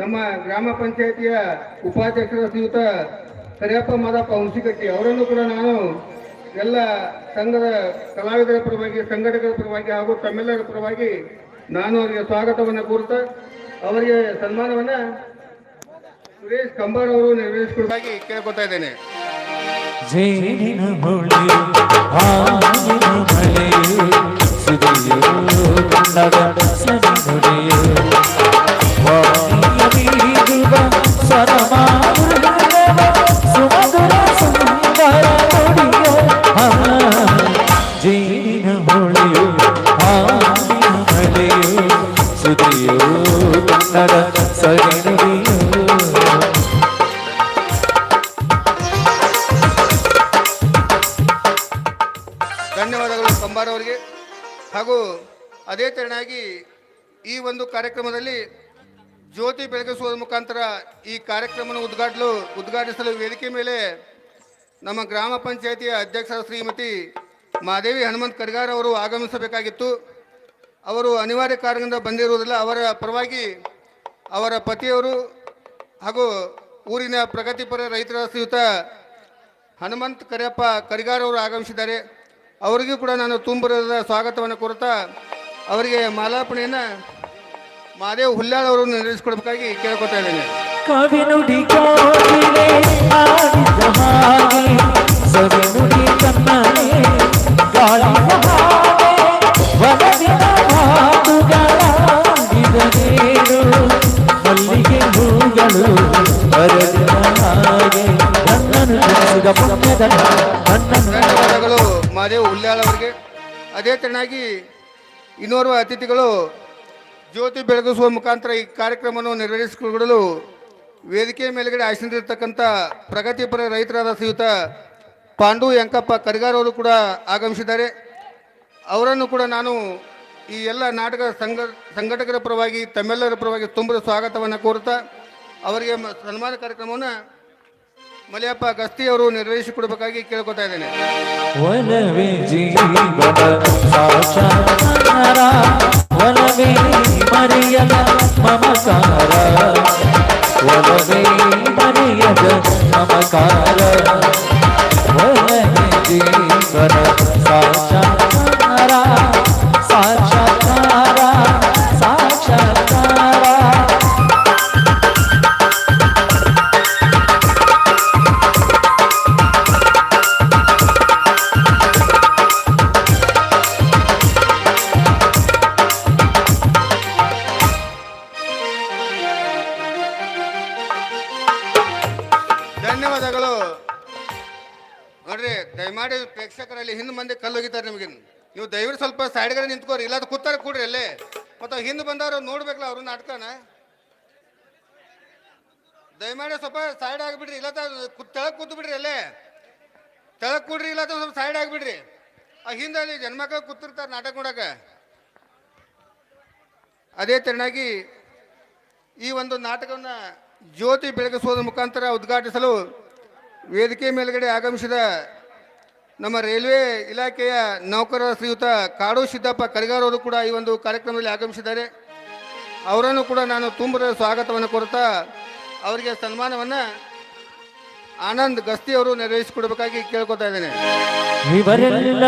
ನಮ್ಮ ಗ್ರಾಮ ಪಂಚಾಯತಿಯ ಉಪಾಧ್ಯಕ್ಷರ ಶ್ರೀಯುತ ಕರಿಯಪ್ಪ ಮಾದಪ್ಪ ಹುಣಸಿಕಟ್ಟಿ ಅವರನ್ನು ಕೂಡ ನಾನು ಎಲ್ಲ ಸಂಘದ ಕಲಾವಿದರ ಪರವಾಗಿ, ಸಂಘಟಕರ ಪರವಾಗಿ ಹಾಗೂ ತಮ್ಮೆಲ್ಲರ ಪರವಾಗಿ ನಾನು ಅವರಿಗೆ ಸ್ವಾಗತವನ್ನು ಕೋರುತ್ತಾ, ಅವರಿಗೆ ಸನ್ಮಾನವನ್ನ ಸುರೇಶ್ ಕಂಬಾರ್ ಅವರು ನೆರವೇರಿಸಿಕೊಡಾಗಿ ಕೇಳ್ಕೊತಾ ಇದ್ದೇನೆ. ಜೇನಿನ సరమా ಕಾರ್ಯಕ್ರಮವನ್ನು ಉದ್ಘಾಟಲು, ಉದ್ಘಾಟಿಸಲು ವೇದಿಕೆ ಮೇಲೆ ನಮ್ಮ ಗ್ರಾಮ ಪಂಚಾಯಿತಿಯ ಅಧ್ಯಕ್ಷ ಶ್ರೀಮತಿ ಮಾದೇವಿ ಹನುಮಂತ್ ಕರ್ಗಾರ್ ಅವರು ಆಗಮಿಸಬೇಕಾಗಿತ್ತು. ಅವರು ಅನಿವಾರ್ಯ ಕಾರಣದಿಂದ ಬಂದಿರುವುದಿಲ್ಲ. ಅವರ ಪರವಾಗಿ ಅವರ ಪತಿಯವರು ಹಾಗೂ ಊರಿನ ಪ್ರಗತಿಪರ ರೈತರ ಶ್ರೀಯುತ ಹನುಮಂತ್ ಕರಿಯಪ್ಪ ಕರಿಗಾರ್ ಅವರು ಆಗಮಿಸಿದ್ದಾರೆ. ಅವರಿಗೂ ಕೂಡ ನಾನು ತುಂಬರದ ಸ್ವಾಗತವನ್ನು ಕೋರುತ್ತಾ ಅವರಿಗೆ ಮಾಲಾರ್ಪಣೆಯನ್ನು ಮಾದೇವ್ ಹುಲ್ಲಾಳ್ ಅವರು ನೆರವೇರಿಸಿಕೊಡ್ಬೇಕಾಗಿ ಕೇಳ್ಕೊತಾ ಇದ್ದೇನೆ. ಪುಣ್ಯದ ನನ್ನನ್ನು ಧನ್ಯವಾದಗಳು. ಮಾದೇವ್ ಅವರಿಗೆ. ಅದೇ ತೆರನಾಗಿ ಇನ್ನೋರ್ವ ಅತಿಥಿಗಳು ಜ್ಯೋತಿ ಬೆಳಗಿಸುವ ಮುಖಾಂತರ ಈ ಕಾರ್ಯಕ್ರಮವನ್ನು ನೆರವೇರಿಸಿಕೊಡಲು ವೇದಿಕೆ ಮೇಲ್ಗಡೆ ಆಶಿಸಿರ್ತಕ್ಕಂಥ ಪ್ರಗತಿಪರ ರೈತರಾದ ಶ್ರೀಯುತ ಪಾಂಡು ಯಂಕಪ್ಪ ಕರಿಗಾರ್ ಅವರು ಕೂಡ ಆಗಮಿಸಿದ್ದಾರೆ. ಅವರನ್ನು ಕೂಡ ನಾನು ಈ ಎಲ್ಲ ನಾಟಕ ಸಂಘ, ಸಂಘಟಕರ ಪರವಾಗಿ, ತಮ್ಮೆಲ್ಲರ ಪರವಾಗಿ ತುಂಬಿದ ಸ್ವಾಗತವನ್ನು ಕೋರುತ್ತಾ, ಅವರಿಗೆ ಸನ್ಮಾನ ಕಾರ್ಯಕ್ರಮವನ್ನು ಮಲಯಪ್ಪ ಗಸ್ತಿ ಅವರು ನಿರ್ವಹಿಸಿಕೊಡಬೇಕಾಗಿ ಕೇಳ್ಕೊತಾ ಇದ್ದೇನೆ. ಮಮಕಾರ. वरवे मर्यज ममकार ನೋಡ್ರಿ, ದಯಮಾಡಿ ಪ್ರೇಕ್ಷಕರಲ್ಲಿ ಹಿಂದೆ ಮಂದಿ ಕಲ್ಲು ಹೋಗಿದ್ದಾರೆ ನಿಮಗೆ. ನೀವು ದಯವಿಟ್ಟು ಸ್ವಲ್ಪ ಸೈಡ್ಗಡೆ ನಿಂತ್ಕೋರಿ ಇಲ್ಲ ಕೂತಾರ ಕೂಡ್ರಿ ಅಲ್ಲೇ. ಮತ್ತೆ ಹಿಂದೆ ಬಂದವರು ನೋಡ್ಬೇಕಲ್ಲ ಅವ್ರು ನಾಟಕನ? ದಯಮಾಡಿ ಸ್ವಲ್ಪ ಸೈಡ್ ಆಗಿಬಿಡ್ರಿ ಇಲ್ಲ ತೆಳಕ್ ಕೂತ್ ಬಿಡ್ರಿ ಅಲ್ಲೇ. ತೆಳಕ್ ಕೂಡ್ರಿ ಇಲ್ಲ ಸ್ವಲ್ಪ ಸೈಡ್ ಆಗಿಬಿಡ್ರಿ. ಆ ಹಿಂದೆ ಅಲ್ಲಿ ಜನ್ಮಕ್ಳು ಕೂತಿರ್ತಾರೆ ನಾಟಕ ನೋಡಕ ಅದೇ ತೆರನಾಗಿ ಈ ಒಂದು ನಾಟಕವನ್ನು ಜ್ಯೋತಿ ಬೆಳಗಿಸುವುದರ ಮುಖಾಂತರ ಉದ್ಘಾಟಿಸಲು ವೇದಿಕೆ ಮೇಲುಗಡೆ ಆಗಮಿಸಿದ ನಮ್ಮ ರೈಲ್ವೆ ಇಲಾಖೆಯ ನೌಕರರ ಶ್ರೀಯುತ ಕಾಡು ಸಿದ್ದಪ್ಪ ಕರಿಗಾರ್ ಅವರು ಕೂಡ ಈ ಒಂದು ಕಾರ್ಯಕ್ರಮದಲ್ಲಿ ಆಗಮಿಸಿದ್ದಾರೆ. ಅವರನ್ನು ಕೂಡ ನಾನು ತುಂಬದ ಸ್ವಾಗತವನ್ನು ಕೊಡ್ತಾ ಅವರಿಗೆ ಸನ್ಮಾನವನ್ನು ಆನಂದ್ ಗಸ್ತಿ ಅವರು ನೆರವೇರಿಸಿಕೊಡ್ಬೇಕಾಗಿ ಕೇಳ್ಕೊತಾ ಇದ್ದೇನೆ. ಇವರೆಲ್ಲ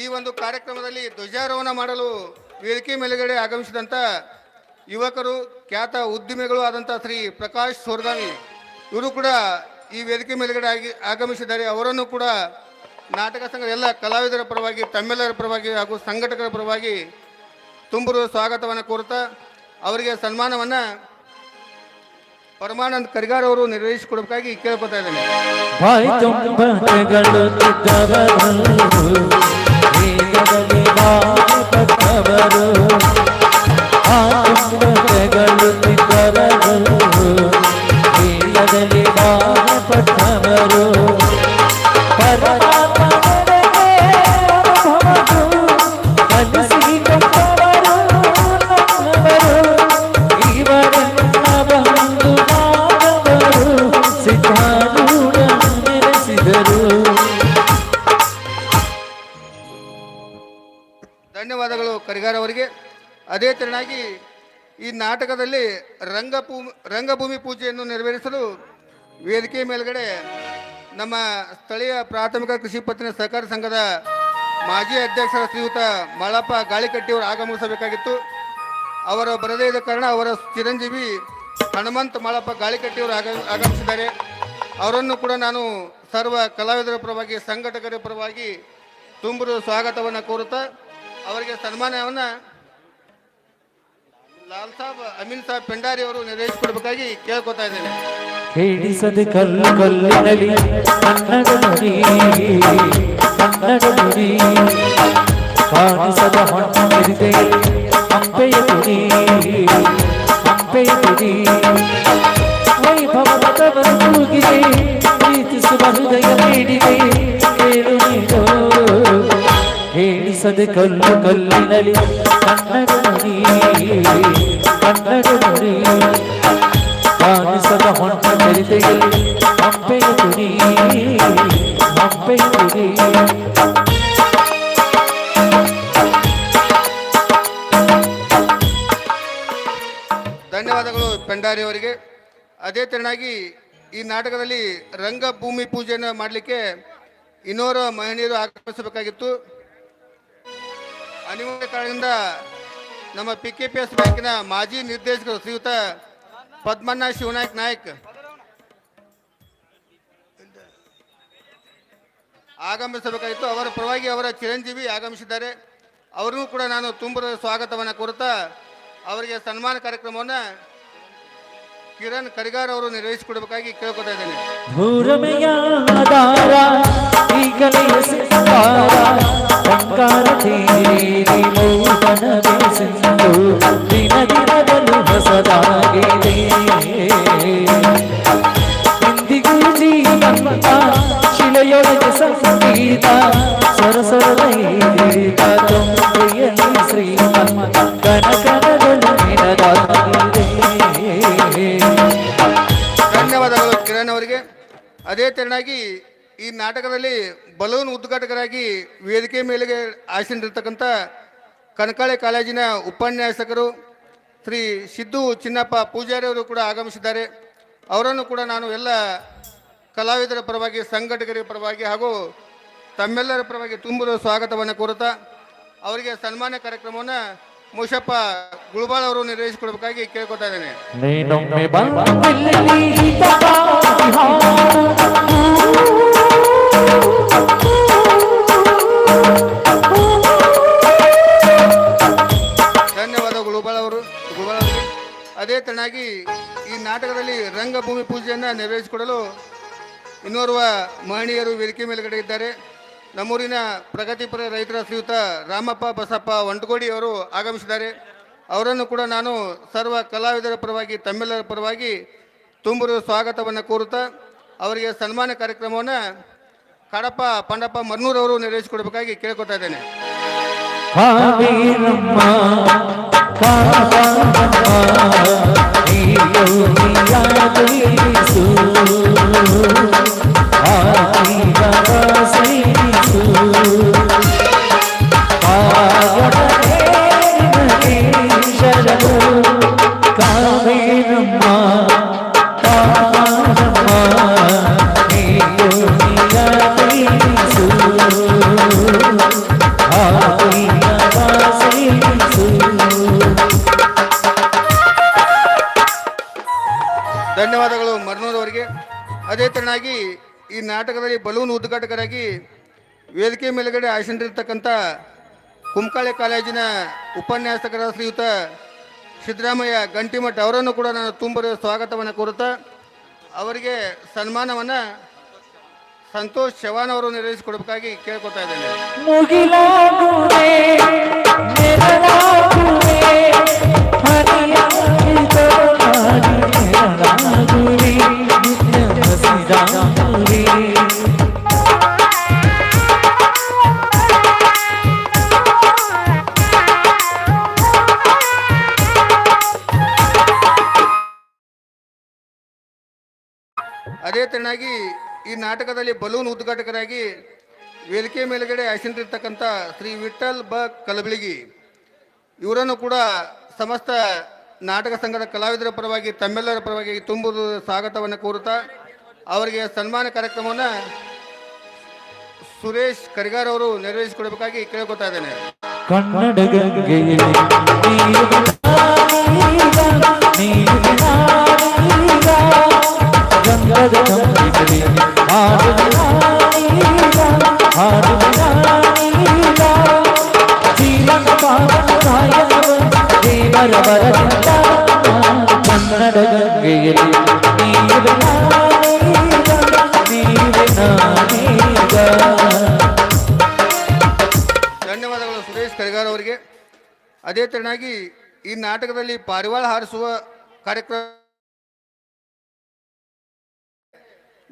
ಈ ಒಂದು ಕಾರ್ಯಕ್ರಮದಲ್ಲಿ ಧ್ವಜಾರೋಹಣ ಮಾಡಲು ವೇದಿಕೆ ಮೇಲುಗಡೆ ಆಗಮಿಸಿದಂಥ ಯುವಕರು, ಖ್ಯಾತ ಉದ್ದಿಮೆಗಳು ಆದಂಥ ಶ್ರೀ ಪ್ರಕಾಶ್ ಸೋರ್ಗಾನಿ ಇವರು ಕೂಡ ಈ ವೇದಿಕೆ ಮೇಲುಗಡೆ ಆಗಿ ಆಗಮಿಸಿದ್ದಾರೆ. ಅವರನ್ನು ಕೂಡ ನಾಟಕ ಸಂಘದ ಎಲ್ಲ ಕಲಾವಿದರ ಪರವಾಗಿ, ತಮ್ಮೆಲ್ಲರ ಪರವಾಗಿ ಹಾಗೂ ಸಂಘಟಕರ ಪರವಾಗಿ ತುಂಬರು ಸ್ವಾಗತವನ್ನು ಕೋರುತ್ತಾ ಅವರಿಗೆ ಸನ್ಮಾನವನ್ನು ಪರಮಾನಂದ್ ಕರಿಗಾರ್ ಅವರು ನಿರ್ವಹಿಸಿಕೊಡಬೇಕಾಗಿ ಕೇಳ್ಕೊತಾ ಇದ್ದೇನೆ. ಬಾಯಿ ತುಂಬ ತೆಗಳು ಆ ತುಂಬ ತೆಗಳು ಅದೇ ತೆರನಾಗಿ ಈ ನಾಟಕದಲ್ಲಿ ರಂಗಭೂಮಿ ರಂಗಭೂಮಿ ಪೂಜೆಯನ್ನು ನೆರವೇರಿಸಲು ವೇದಿಕೆ ಮೇಲ್ಗಡೆ ನಮ್ಮ ಸ್ಥಳೀಯ ಪ್ರಾಥಮಿಕ ಕೃಷಿ ಪತ್ತಿನ ಸಹಕಾರ ಸಂಘದ ಮಾಜಿ ಅಧ್ಯಕ್ಷರ ಶ್ರೀಯುತ ಮಳಪ್ಪ ಗಾಳಿಕಟ್ಟಿಯವರು ಆಗಮಿಸಬೇಕಾಗಿತ್ತು. ಅವರ ಬರದೇ ಇದ್ದ ಕಾರಣ ಅವರ ಚಿರಂಜೀವಿ ಹನುಮಂತ ಮಾಳಪ್ಪ ಗಾಳಿಕಟ್ಟಿಯವರು ಆಗ, ಆಗಮಿಸಿದ್ದಾರೆ. ಅವರನ್ನು ಕೂಡ ನಾನು ಸರ್ವ ಕಲಾವಿದರ ಪರವಾಗಿ, ಸಂಘಟಕರ ಪರವಾಗಿ ತುಂಬಿರುವ ಸ್ವಾಗತವನ್ನು ಕೋರುತ್ತಾ ಅವರಿಗೆ ಸನ್ಮಾನವನ್ನು ಲಾಲ್ ಸಾಬ್, ಅಮೀನ್ ಸಾಬ್ ಪೆಂಡಾರಿ ಅವರು ನಿರ್ವಹಿಸಿಕೊಡ್ಬೇಕಾಗಿ ಕೇಳ್ಕೊತಾ ಇದ್ದೇನೆ. ಹೇಳಿಸದೆ ಕಲ್ಲು ಕಲ್ಲಿನಲಿ ಕನ್ನಡ ನುಡಿ ಕನ್ನಡ ನುಡಿ ಕಾಣಿಸದ ಹೊಣ್ಣಿದೆ ಅಂಬೆಯ ತುಡಿ ಅಂಬೆಯ ತುಡಿ ವೈಭವದ ತೂಗಿದೆ ಪ್ರೀತಿಸುವ ಹೃದಯ ನೀಡಿದೆ. ಕೇಳು ನೀಡೋ ಹೇಳಿಸದೆ ಕಲ್ಲು ಕಲ್ಲಿನಲಿ ಕನ್ನಡ ನುಡಿ ನುಡಿ. ಕಾಣಿಸದ ತುಡಿ ಧನ್ಯವಾದಗಳು ಪೆಂಡಾರಿ ಅವರಿಗೆ. ಅದೇ ತೆರನಾಗಿ ಈ ನಾಟಕದಲ್ಲಿ ರಂಗಭೂಮಿ ಪೂಜೆಯನ್ನು ಮಾಡಲಿಕ್ಕೆ ಇನ್ನೋರ ಮಹಿಳೆಯರು ಆಗಮಿಸಬೇಕಾಗಿತ್ತು. ಅನಿವಾರ್ಯ ಕಾರಣದಿಂದ ನಮ್ಮ ಪಿ ಕೆ ಪಿ ಎಸ್ ಬ್ಯಾಂಕಿನ ಮಾಜಿ ನಿರ್ದೇಶಕರು ಶ್ರೀಯುತ ಪದ್ಮಣ್ಣ ಶಿವನಾಯ್ಕ ನಾಯಕ್. ಆಗಮಿಸಬೇಕಾಯಿತು ಅವರ ಪರವಾಗಿ ಅವರ ಚಿರಂಜೀವಿ ಆಗಮಿಸಿದ್ದಾರೆ. ಅವರಿಗೂ ಕೂಡ ನಾನು ತುಂಬ ಸ್ವಾಗತವನ್ನು ಕೋರುತ್ತಾ, ಅವರಿಗೆ ಸನ್ಮಾನ ಕಾರ್ಯಕ್ರಮವನ್ನು ಕಿರಣ್ ಕರಿಗಾರ್ ಅವರು ನಿರ್ವಹಿಸಿಕೊಡಬೇಕಾಗಿ ಕೇಳ್ಕೊತಾ ಇದ್ದೇನೆ. ಭೂರಮೆಯ ಸಿಂಧು ದಿನ ದಿನದಲ್ಲೂ ಹೊಸದಾಗಿದೆ ಇಂದಿಗೂ ಜೀವಂತ ಶಿಲೆಯೊಳಗೆ ಸಂಗೀತ ಸರಸರದ ಹಿಡಿತ ತೊಂಬೆಯಲ್ಲಿ ಶ್ರೀಮಂತ ಕನಕನಗಳು ನಿನದಾಗಿದೆ ಧನ್ಯವಾದಗಳು ಕಿರಣ್ ಅವರಿಗೆ. ಅದೇ ತೆರನಾಗಿ ಈ ನಾಟಕದಲ್ಲಿ ಬಲೂನ್ ಉದ್ಘಾಟಕರಾಗಿ ವೇದಿಕೆ ಮೇಲೆಗೆ ಆಸೀನರಿರ್ತಕ್ಕಂಥ ಕನಕಾಳೆ ಕಾಲೇಜಿನ ಉಪನ್ಯಾಸಕರು ಶ್ರೀ ಸಿದ್ದು ಚಿನ್ನಪ್ಪ ಪೂಜಾರಿಯವರು ಕೂಡ ಆಗಮಿಸಿದ್ದಾರೆ. ಅವರನ್ನು ಕೂಡ ನಾನು ಎಲ್ಲ ಕಲಾವಿದರ ಪರವಾಗಿ ಸಂಘಟಕರ ಪರವಾಗಿ ಹಾಗೂ ತಮ್ಮೆಲ್ಲರ ಪರವಾಗಿ ತುಂಬಲು ಸ್ವಾಗತವನ್ನು ಕೋರುತ್ತಾ, ಅವರಿಗೆ ಸನ್ಮಾನ ಕಾರ್ಯಕ್ರಮವನ್ನು ಮುಷಪ್ಪ ಗುಳ್ಬಾಳ್ ಅವರು ನಿರ್ವಹಿಸಿಕೊಡ್ಬೇಕಾಗಿ ಕೇಳ್ಕೊತಾ ಇದ್ದೇನೆ. ನಾಟಕದಲ್ಲಿ ರಂಗಭೂಮಿ ಪೂಜೆಯನ್ನು ನೆರವೇರಿಸಿಕೊಡಲು ಇನ್ನೋರ್ವ ಮಹಣೀಯರು ವೇದಿಕೆ ಮೇಲುಗಡೆ ಇದ್ದಾರೆ. ನಮ್ಮೂರಿನ ಪ್ರಗತಿಪರ ರೈತರ ಶ್ರೀಯುತ ರಾಮಪ್ಪ ಬಸಪ್ಪ ಒಂಟಗೋಡಿ ಅವರು ಆಗಮಿಸಿದ್ದಾರೆ. ಅವರನ್ನು ಕೂಡ ನಾನು ಸರ್ವ ಕಲಾವಿದರ ಪರವಾಗಿ, ತಮ್ಮೆಲ್ಲರ ಪರವಾಗಿ ತುಂಬಿರುವ ಸ್ವಾಗತವನ್ನು ಕೋರುತ್ತಾ, ಅವರಿಗೆ ಸನ್ಮಾನ ಕಾರ್ಯಕ್ರಮವನ್ನು ಕಡಪ ಪಂಡಪ್ಪ ಮರ್ನೂರ್ ಅವರು ನೆರವೇರಿಸಿಕೊಡ್ಬೇಕಾಗಿ ಕೇಳ್ಕೊತಾ ಇದ್ದೇನೆ. ಕಾವೇರಮ್ಮ ఆశీర్వాద ತೆರನಾಗಿ ಈ ನಾಟಕದಲ್ಲಿ ಬಲೂನ್ ಉದ್ಘಾಟಕರಾಗಿ ವೇದಿಕೆ ಮೇಲುಗಡೆ ಆಸೀನರಿರ್ತಕ್ಕಂಥ ಕುಂಕಾಳೆ ಕಾಲೇಜಿನ ಉಪನ್ಯಾಸಕರ ಶ್ರೀಯುತ ಸಿದ್ದರಾಮಯ್ಯ ಗಂಟಿಮಠ ಅವರನ್ನು ಕೂಡ ನಾನು ತುಂಬ ಸ್ವಾಗತವನ್ನು ಕೋರುತ್ತಾ, ಅವರಿಗೆ ಸನ್ಮಾನವನ್ನು ಸಂತೋಷ್ ಚವಾನ್ ಅವರು ನೆರವೇರಿಸಿಕೊಡಬೇಕಾಗಿ ಕೇಳ್ಕೊತಾ ಇದ್ದೇನೆ. ನಾಟಕದಲ್ಲಿ ಬಲೂನ್ ಉದ್ಘಾಟಕರಾಗಿ ವೇದಿಕೆ ಮೇಲುಗಡೆ ಆಸೀನರಿರ್ತಕ್ಕಂಥ ಶ್ರೀ ವಿಠಲ್ ಬ ಕಲಬಳಿಗಿ ಇವರನ್ನು ಕೂಡ ಸಮಸ್ತ ನಾಟಕ ಸಂಘದ ಕಲಾವಿದರ ಪರವಾಗಿ, ತಮ್ಮೆಲ್ಲರ ಪರವಾಗಿ ತುಂಬುದು ಸ್ವಾಗತವನ್ನು ಕೋರುತ್ತಾ, ಅವರಿಗೆ ಸನ್ಮಾನ ಕಾರ್ಯಕ್ರಮವನ್ನು ಸುರೇಶ್ ಕರಿಗಾರ್ ಅವರು ನೆರವೇರಿಸಿಕೊಡಬೇಕಾಗಿ ಕೇಳ್ಕೊತಾ ಇದ್ದೇನೆ. ಕನ್ನಡ ಧನ್ಯವಾದಗಳು ಸುರೇಶ್ ಕರಿಗಾರ್ ಅವರಿಗೆ. ಅದೇ ತೆರನಾಗಿ ಈ ನಾಟಕದಲ್ಲಿ ಪಾರಿವಾಳ ಹಾರಿಸುವ ಕಾರ್ಯಕ್ರಮ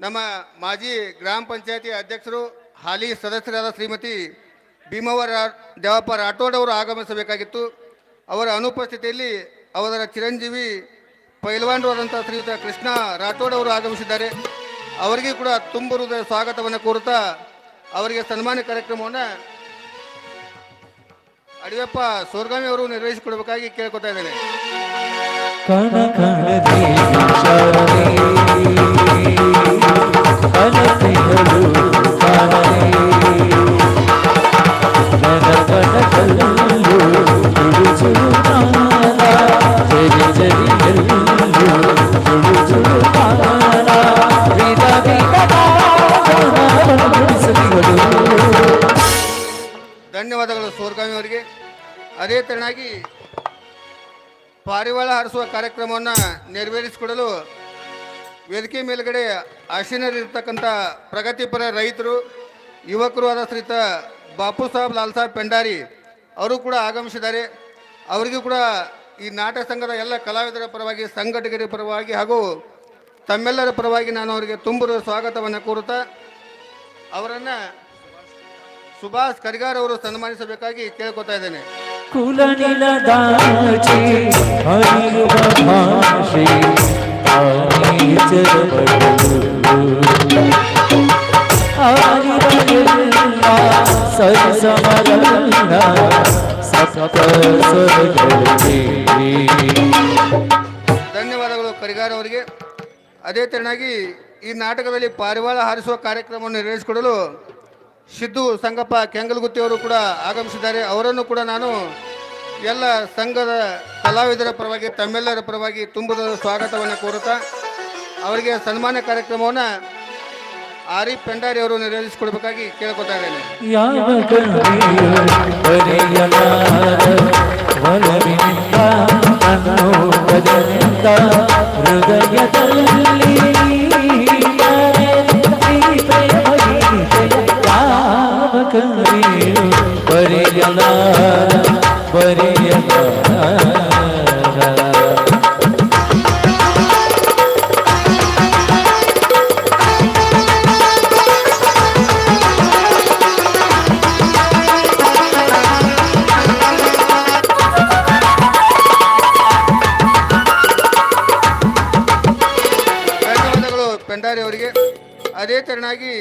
ನಮ್ಮ ಮಾಜಿ ಗ್ರಾಮ ಪಂಚಾಯತಿ ಅಧ್ಯಕ್ಷರು, ಹಾಲಿ ಸದಸ್ಯರಾದ ಶ್ರೀಮತಿ ಭೀಮವರ ದೇವಪ್ಪ ರಾಠೋಡ್ ಅವರು ಆಗಮಿಸಬೇಕಾಗಿತ್ತು. ಅವರ ಅನುಪಸ್ಥಿತಿಯಲ್ಲಿ ಅವರ ಚಿರಂಜೀವಿ ಪೈಲ್ವಾನ್ ಆದಂಥ ಶ್ರೀಯುತ ಕೃಷ್ಣ ರಾಠೋಡ್ ಅವರು ಆಗಮಿಸಿದ್ದಾರೆ. ಅವರಿಗೆ ಕೂಡ ತುಂಬ ಹೃದಯ ಸ್ವಾಗತವನ್ನು ಕೋರುತ್ತಾ ಅವರಿಗೆ ಸನ್ಮಾನ ಕಾರ್ಯಕ್ರಮವನ್ನು ಅಡಿಯಪ್ಪ ಸೋರ್ಗಾಮಿ ಅವರು ನಿರ್ವಹಿಸಿಕೊಡಬೇಕಾಗಿ ಕೇಳ್ಕೊತಾ ಇದ್ದೇನೆ. ಅದೇ ತೆರನಾಗಿ ಪಾರಿವಾಳ ಹಾರಿಸುವ ಕಾರ್ಯಕ್ರಮವನ್ನು ನೆರವೇರಿಸಿಕೊಡಲು ವೇದಿಕೆ ಮೇಲುಗಡೆ ಆಶೀನರಿರ್ತಕ್ಕಂಥ ಪ್ರಗತಿಪರ ರೈತರು, ಯುವಕರು ಆದ ಶ್ರೀತ ಬಾಪು ಸಾಹೇಬ್ ಲಾಲ್ ಸಾಹೇಬ್ ಪೆಂಡಾರಿ ಅವರು ಕೂಡ ಆಗಮಿಸಿದ್ದಾರೆ. ಅವರಿಗೂ ಕೂಡ ಈ ನಾಟಕ ಸಂಘದ ಎಲ್ಲ ಕಲಾವಿದರ ಪರವಾಗಿ, ಸಂಘಟಕರ ಪರವಾಗಿ ಹಾಗೂ ತಮ್ಮೆಲ್ಲರ ಪರವಾಗಿ ನಾನು ಅವರಿಗೆ ತುಂಬು ಸ್ವಾಗತವನ್ನು ಕೋರುತ್ತಾ, ಅವರನ್ನು ಸುಭಾಷ್ ಕರಿಗಾರ್ ಅವರು ಸನ್ಮಾನಿಸಬೇಕಾಗಿ ಕೇಳ್ಕೊತಾ ಇದ್ದೇನೆ. ಸರಿಸಮರಲ್ಲ ಸಪ್ತ ಸ್ವರಗಳಿಗೆ ಧನ್ಯವಾದಗಳು ಕರಿಗಾರ ಅವರಿಗೆ. ಅದೇ ತೆರನಾಗಿ ಈ ನಾಟಕದಲ್ಲಿ ಪಾರಿವಾಳ ಹಾರಿಸುವ ಕಾರ್ಯಕ್ರಮವನ್ನು ನೆರವೇರಿಸಿಕೊಡಲು ಸಿದ್ದು ಸಂಗಪ್ಪ ಕೆಂಗಲ್ಗುತ್ತಿಯವರು ಕೂಡ ಆಗಮಿಸಿದ್ದಾರೆ. ಅವರನ್ನು ಕೂಡ ನಾನು ಎಲ್ಲ ಸಂಘದ ಕಲಾವಿದರ ಪರವಾಗಿ, ತಮ್ಮೆಲ್ಲರ ಪರವಾಗಿ ತುಂಬದ ಸ್ವಾಗತವನ್ನು ಕೋರುತ್ತಾ, ಅವರಿಗೆ ಸನ್ಮಾನ ಕಾರ್ಯಕ್ರಮವನ್ನು ಆರಿಫ್ ಪೆಂಡಾರಿ ಅವರು ನೆರವೇರಿಸಿಕೊಡ್ಬೇಕಾಗಿ ಕೇಳ್ಕೊತಾ ಇದ್ದೇನೆ. ಪೆಂಡಾರಿ ಅವರಿಗೆ ಅದೇ ತೆರನಾಗಿ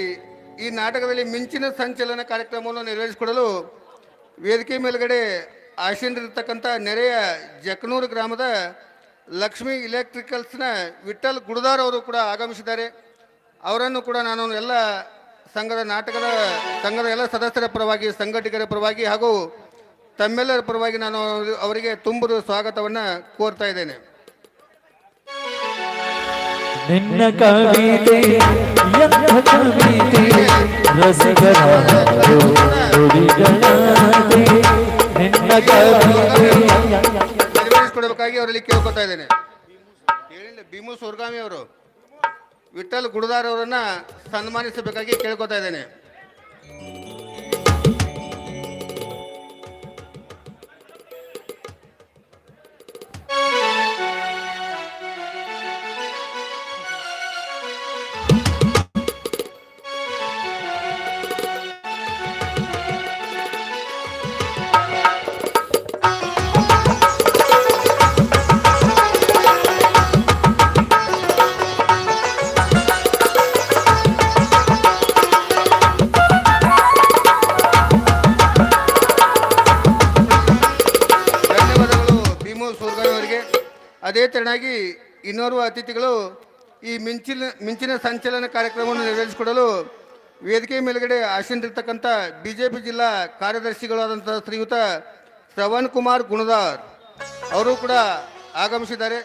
ಈ ನಾಟಕದಲ್ಲಿ ಮಿಂಚಿನ ಸಂಚಲನ ಕಾರ್ಯಕ್ರಮವನ್ನು ನೆರವೇರಿಸಿಕೊಡಲು ವೇದಿಕೆ ಮೇಲುಗಡೆ ಆಶೀನರಿರ್ತಕ್ಕಂಥ ನೆರೆಯ ಜಕನೂರು ಗ್ರಾಮದ ಲಕ್ಷ್ಮಿ ಇಲೆಕ್ಟ್ರಿಕಲ್ಸ್ನ ವಿಠಲ್ ಗುಡದಾರ್ ಅವರು ಕೂಡ ಆಗಮಿಸಿದ್ದಾರೆ. ಅವರನ್ನು ಕೂಡ ನಾನು ಎಲ್ಲ ಸಂಘದ ನಾಟಕದ, ಸಂಘದ ಎಲ್ಲ ಸದಸ್ಯರ ಪರವಾಗಿ ಸಂಘಟಕರ ಪರವಾಗಿ ಹಾಗೂ ತಮ್ಮೆಲ್ಲರ ಪರವಾಗಿ ನಾನು ಅವರಿಗೆ ತುಂಬುವ ಸ್ವಾಗತವನ್ನು ಕೋರ್ತಾ ಇದ್ದೇನೆ. ನಿನ್ನ ಕವಿತೆ, ಎಂಥ ಕವಿತೆ ನುಡಿಗಳಾದೆ. ನಿನ್ನ ಕವಿತೆ. ಅವರಲ್ಲಿ ಕೇಳ್ಕೊತಾ ಇದ್ದೇನೆ. ಹೇಳಿಲ್ಲ ಭೀಮು ಸುರ್ಗಾಮಿ ಅವರು. ವಿಠಲ್ ಗುಡದಾರ್ ಅವರನ್ನ ಸನ್ಮಾನಿಸಬೇಕಾಗಿ ಕೇಳ್ಕೊತಾ ಇದ್ದೇನೆ. ತೆರನಾಗಿ ಇನ್ನೋರ್ವ ಅತಿಥಿಗಳು ಈ ಮಿಂಚಿನ ಮಿಂಚಿನ ಸಂಚಲನ ಕಾರ್ಯಕ್ರಮವನ್ನು ನೆರವೇರಿಸಿಕೊಡಲು ವೇದಿಕೆ ಮೇಲುಗಡೆ ಆಸೀನರಿರ್ತಕ್ಕಂಥ ಬಿ ಜೆ ಪಿ ಜಿಲ್ಲಾ ಕಾರ್ಯದರ್ಶಿಗಳಾದಂಥ ಶ್ರೀಯುತ ಶ್ರವಣ್ ಕುಮಾರ್ ಗುಣದಾರ್ ಅವರು ಕೂಡ ಆಗಮಿಸಿದ್ದಾರೆ.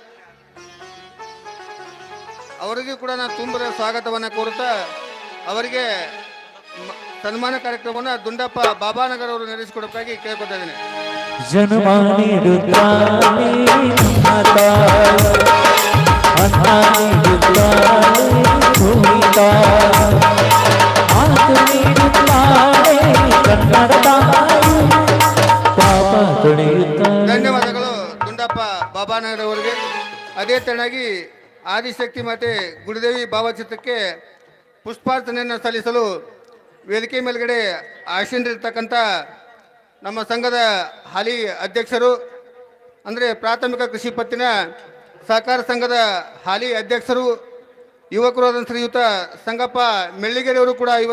ಅವರಿಗೂ ಕೂಡ ನಾನು ತುಂಬ ಸ್ವಾಗತವನ್ನು ಕೋರುತ್ತಾ ಅವರಿಗೆ ಸನ್ಮಾನ ಕಾರ್ಯಕ್ರಮವನ್ನು ದುಂಡಪ್ಪ ಬಾಬಾನಗರ್ ಅವರು ನೆರವೇರಿಸಿಕೊಡೋಕ್ಕಾಗಿ ಕೇಳ್ಕೊತಾ ಇದ್ದೇನೆ. ಜನ್ಮ ಧನ್ಯವಾದಗಳು ದುಂಡಪ್ಪ ಬಾಬಾನಗರವರಿಗೆ ಅದೇ ತೆರನಾಗಿ ಆದಿಶಕ್ತಿ ಮಾತೆ ಗುರುದೇವಿ ಭಾವಚಿತ್ರಕ್ಕೆ ಪುಷ್ಪಾರ್ಚನೆಯನ್ನು ಸಲ್ಲಿಸಲು ವೇದಿಕೆ ಮೇಲ್ಗಡೆ ಆಸೀನರಿರ್ತಕ್ಕಂಥ ನಮ್ಮ ಸಂಘದ ಹಾಲಿ ಅಧ್ಯಕ್ಷರು, ಅಂದರೆ ಪ್ರಾಥಮಿಕ ಕೃಷಿ ಪತ್ತಿನ ಸಹಕಾರ ಸಂಘದ ಹಾಲಿ ಅಧ್ಯಕ್ಷರು, ಯುವಕರು ಆದ ಶ್ರೀಯುತ ಸಂಗಪ್ಪ ಮೆಳ್ಳಿಗೆರೆಯವರು ಕೂಡ ಇವತ್ತು